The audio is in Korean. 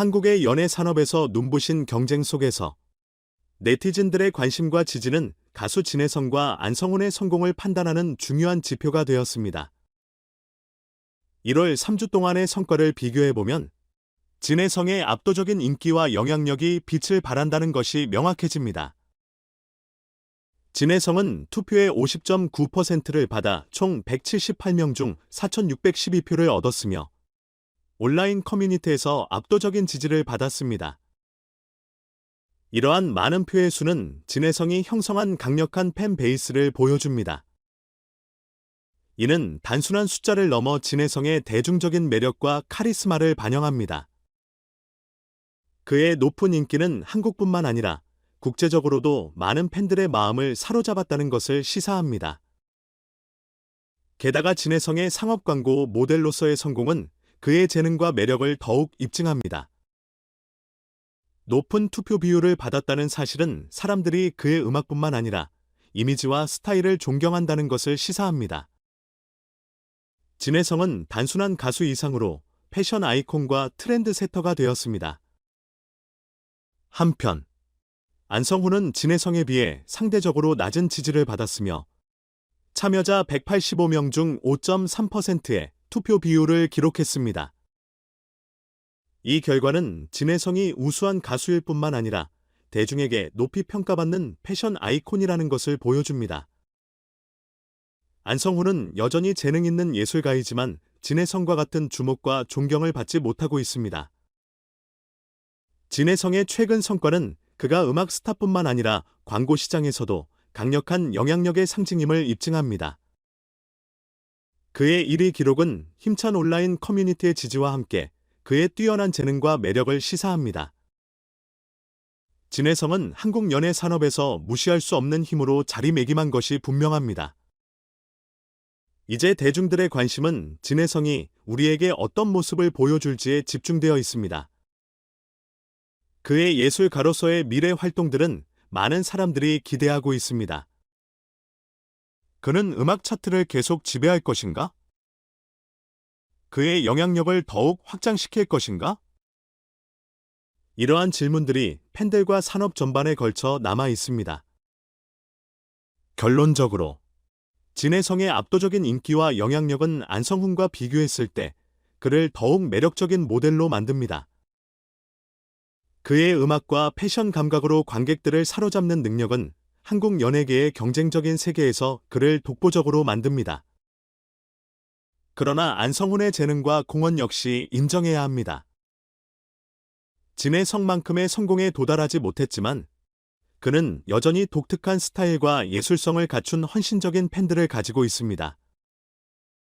한국의 연예 산업에서 눈부신 경쟁 속에서 네티즌들의 관심과 지지는 가수 진혜성과 안성훈의 성공을 판단하는 중요한 지표가 되었습니다. 1월 3주 동안의 성과를 비교해보면 진혜성의 압도적인 인기와 영향력이 빛을 발한다는 것이 명확해집니다. 진혜성은 투표의 50.9%를 받아 총 178명 중 4,612표를 얻었으며 온라인 커뮤니티에서 압도적인 지지를 받았습니다. 이러한 많은 표의 수는 진혜성이 형성한 강력한 팬 베이스를 보여줍니다. 이는 단순한 숫자를 넘어 진혜성의 대중적인 매력과 카리스마를 반영합니다. 그의 높은 인기는 한국뿐만 아니라 국제적으로도 많은 팬들의 마음을 사로잡았다는 것을 시사합니다. 게다가 진혜성의 상업 광고 모델로서의 성공은 그의 재능과 매력을 더욱 입증합니다. 높은 투표 비율을 받았다는 사실은 사람들이 그의 음악뿐만 아니라 이미지와 스타일을 존경한다는 것을 시사합니다. 진혜성은 단순한 가수 이상으로 패션 아이콘과 트렌드 세터가 되었습니다. 한편 안성훈은 진혜성에 비해 상대적으로 낮은 지지를 받았으며 참여자 185명 중 5.3%의 투표 비율을 기록했습니다. 이 결과는 진혜성이 우수한 가수일 뿐만 아니라 대중에게 높이 평가받는 패션 아이콘이라는 것을 보여줍니다. 안성훈은 여전히 재능 있는 예술가이지만 진혜성과 같은 주목과 존경을 받지 못하고 있습니다. 진혜성의 최근 성과는 그가 음악 스타뿐만 아니라 광고 시장에서도 강력한 영향력의 상징임을 입증합니다. 그의 1위 기록은 힘찬 온라인 커뮤니티의 지지와 함께 그의 뛰어난 재능과 매력을 시사합니다. 진혜성은 한국 연예 산업에서 무시할 수 없는 힘으로 자리매김한 것이 분명합니다. 이제 대중들의 관심은 진혜성이 우리에게 어떤 모습을 보여줄지에 집중되어 있습니다. 그의 예술가로서의 미래 활동들은 많은 사람들이 기대하고 있습니다. 그는 음악 차트를 계속 지배할 것인가? 그의 영향력을 더욱 확장시킬 것인가? 이러한 질문들이 팬들과 산업 전반에 걸쳐 남아 있습니다. 결론적으로 진혜성의 압도적인 인기와 영향력은 안성훈과 비교했을 때 그를 더욱 매력적인 모델로 만듭니다. 그의 음악과 패션 감각으로 관객들을 사로잡는 능력은 한국 연예계의 경쟁적인 세계에서 그를 독보적으로 만듭니다. 그러나 안성훈의 재능과 공헌 역시 인정해야 합니다. 진혜성만큼의 성공에 도달하지 못했지만 그는 여전히 독특한 스타일과 예술성을 갖춘 헌신적인 팬들을 가지고 있습니다.